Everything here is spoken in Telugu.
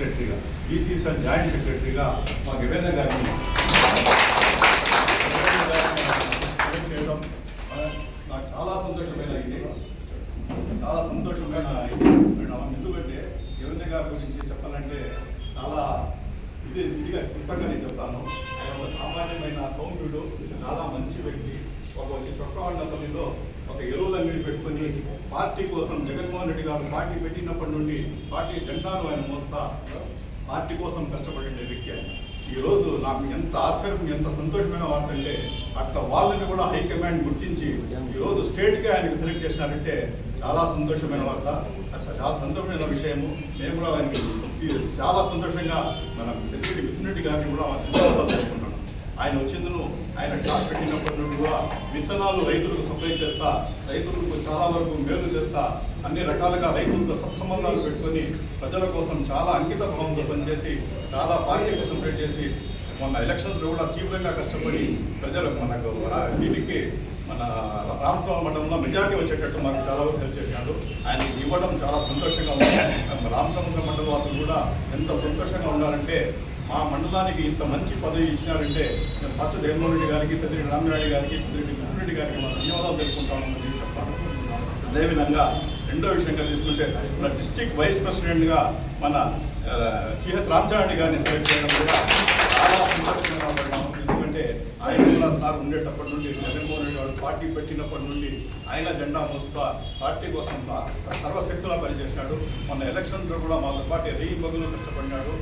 సెక్రటరీగా బీసీసీఎల్ జాయింట్ సెక్రటరీగా మా గవేంద్ర గారిని చేయడం నాకు చాలా సంతోషమైన ఇది. చాలా సంతోషమైన ఎందుకంటే గవేంద్ర గారి గురించి చెప్పాలంటే చాలా ఇది ఇదిగా క్లుప్తంగా నేను చెప్తాను. ఆయన ఒక సామాన్యమైన సౌమ్యుడు చాలా మంచి వ్యక్తి. ఒక వచ్చి చొక్కవాళ్ళపల్లిలో ఒక ఎరువుల అంగడి పెట్టుకొని పార్టీ కోసం జగన్మోహన్ రెడ్డి గారు పార్టీ పెట్టినప్పటి నుండి పార్టీ జెండాను ఆయన మోస్తా పార్టీ కోసం కష్టపడిన వ్యక్తి ఆయన. ఈరోజు నాకు ఎంత ఆశ్చర్యం ఎంత సంతోషమైన వార్త అంటే అట్లా వాళ్ళని కూడా హైకమాండ్ గుర్తించి ఈ రోజు స్టేట్కే ఆయనకి సెలెక్ట్ చేసినారంటే చాలా సంతోషమైన వార్త. అసలు చాలా సంతోషమైన విషయము. నేను కూడా ఆయనకి చాలా సంతోషంగా మన డిప్యూటీ మిథున్ రెడ్డి గారిని కూడా ధన్యవాదాలు ఆయన వచ్చిందను ఆయన క్లాస్ పెట్టినప్పటి నుండి కూడా విత్తనాలు రైతులకు సప్లై చేస్తా రైతులకు చాలా వరకు మేలు చేస్తా అన్ని రకాలుగా రైతులతో సత్సంబంధాలు పెట్టుకొని ప్రజల కోసం చాలా అంకిత భావంతో పనిచేసి చాలా పార్టీ కోసం చేసి మొన్న ఎలక్షన్స్లో కూడా తీవ్రంగా కష్టపడి ప్రజలకు మనకు దీనికి మన రామస్వామి మండలంలో మెజార్టీ వచ్చేటట్టు మాకు చాలా వరకు హెల్ప్ చేశాడు ఆయన ఇవ్వడం చాలా సంతోషంగా ఉంది. రామస్వామి మండలం వాళ్ళు కూడా ఎంత సంతోషంగా ఉన్నారంటే మా మండలానికి ఇంత మంచి పదవి ఇచ్చినారంటే నేను ఫస్ట్ జగన్మోహన్ రెడ్డి గారికి పెద్దిరెడ్డి రామరెడ్డి గారికి పెద్దిరెడ్డి కృష్ణరెడ్డి గారికి మా ధన్యవాదాలు తెలుపుకుంటామని చెప్పి చెప్తాను అదేవిధంగా రెండో విషయంగా తీసుకుంటే మన డిస్టిక్ వైస్ ప్రెసిడెంట్గా మన ఆ, సిహెచ్ రామచరణ్ గారిని సెలెక్ట్ చేయడం కూడా చాలా సంతోషంగా ఎందుకంటే ఆయన కూడా సార్ ఉండేటప్పటి నుండి జగన్మోహన్ రెడ్డి గారు పార్టీ పెట్టినప్పటి నుండి ఆయన జెండా మోస్తా పార్టీ కోసం సర్వశక్తులా పనిచేసినాడు మొన్న ఎలక్షన్లో కూడా మాతో పాటు రేయి కష్టపడినాడు